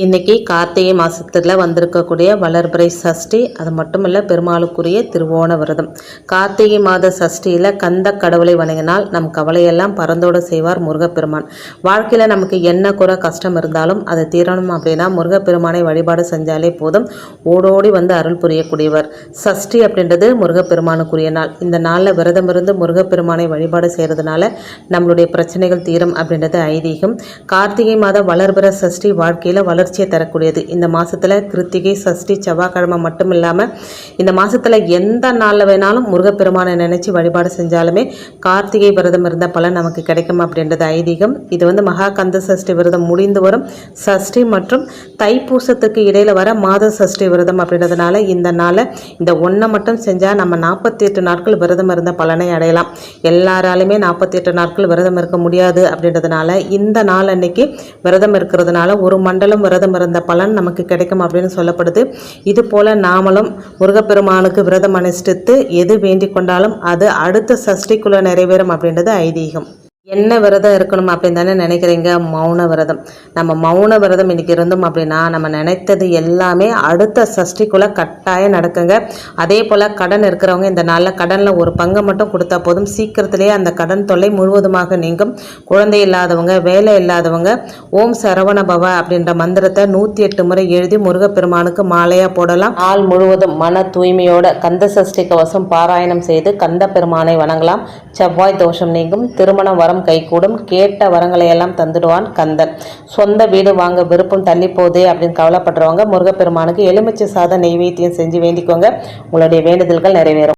இன்னைக்கு கார்த்திகை மாதத்தில் வந்திருக்கக்கூடிய வளர்பிறை சஷ்டி அது மட்டும் இல்லை பெருமாளுக்குரிய திருவோண விரதம். கார்த்திகை மாத சஷ்டியில் கந்த கடவுளை வணங்கினால் நம் கவலையெல்லாம் பறந்தோடு செய்வார் முருகப்பெருமான். வாழ்க்கையில் நமக்கு என்ன குறை கஷ்டம் இருந்தாலும் அதை தீரணும் அப்படின்னா முருகப்பெருமானை வழிபாடு செஞ்சாலே போதும். ஓடோடி வந்து அருள் புரியக்கூடியவர். சஷ்டி அப்படின்றது முருகப்பெருமானுக்குரிய நாள். இந்த நாளில் விரதம் இருந்து முருகப்பெருமானை வழிபாடு செய்கிறதுனால நம்மளுடைய பிரச்சனைகள் தீரும் அப்படின்றது ஐதீகம். கார்த்திகை மாத வளர்பிற சஷ்டி வாழ்க்கையில் மகிழ்ச்சியை தரக்கூடியது. இந்த மாதத்தில் கிருத்திகை சஷ்டி செவ்வாய்க்கிழமை மட்டும் இல்லாமல் இந்த மாதத்தில் எந்த நாளில் வேணாலும் முருகப்பெருமானை நினச்சி வழிபாடு செஞ்சாலுமே கார்த்திகை விரதம் இருந்த பலன் நமக்கு கிடைக்கும் அப்படின்றது ஐதீகம். இது வந்து மகாகந்த சஷ்டி விரதம் முடிந்து வரும். சஷ்டி மற்றும் தைப்பூசத்துக்கு இடையில் வர மாத சஷ்டி விரதம் அப்படின்றதுனால இந்த நாளை இந்த ஒன்றை மட்டும் செஞ்சால் நம்ம நாற்பத்தி எட்டு நாட்கள் விரதம் இருந்த பலனை அடையலாம். எல்லாராலுமே நாற்பத்தி எட்டு நாட்கள் விரதம் இருக்க முடியாது அப்படின்றதுனால இந்த நாள் அன்னைக்கு விரதம் இருக்கிறதுனால ஒரு மண்டலம் விரதம் இருந்த பலன் நமக்கு கிடைக்கும் அப்படின்னு சொல்லப்படுது. இது போல நாமளும் முருகப்பெருமானுக்கு விரதம் அனுஷ்டித்து எது வேண்டிக் கொண்டாலும் அது அடுத்த சஷ்டிக்குள்ள நிறைவேறும் அப்படின்றது ஐதீகம். என்ன விரதம் இருக்கணும் அப்படின்னு தானே நினைக்கிறீங்க? மௌன விரதம். நம்ம மௌன விரதம் இன்னைக்கு இருந்தோம் அப்படின்னா நம்ம நினைத்தது எல்லாமே அடுத்த சஷ்டிக்குள்ளே கட்டாயம் நடக்குங்க. அதே போல் கடன் இருக்கிறவங்க இந்த நாளில் கடனில் ஒரு பங்கை மட்டும் கொடுத்தா போதும். சீக்கிரத்திலேயே அந்த கடன் தொல்லை முழுவதுமாக நீங்கும். குழந்தை இல்லாதவங்க வேலை இல்லாதவங்க ஓம் சரவண பவ அப்படின்ற மந்திரத்தை நூற்றி எட்டு முறை எழுதி முருகப்பெருமானுக்கு மாலையாக போடலாம். நாள் முழுவதும் மன தூய்மையோட கந்த சஷ்டி கவசம் பாராயணம் செய்து கந்த பெருமானை வணங்கலாம். செவ்வாய் தோஷம் நீங்கும். திருமணம் வரம் கைகூடும். கேட்ட வரங்களை எல்லாம் தந்துடுவான் கந்தன். சொந்த வீடு வாங்க விருப்பம் தள்ளி போதே அப்படின்னு கவலைப்படுறவங்க முருகப்பெருமானுக்கு எலுமிச்சை சாதம் நெய்வேத்தியம் செஞ்சு வேண்டிக்கோங்க. உங்களுடைய வேண்டுதல்கள் நிறைவேறும்.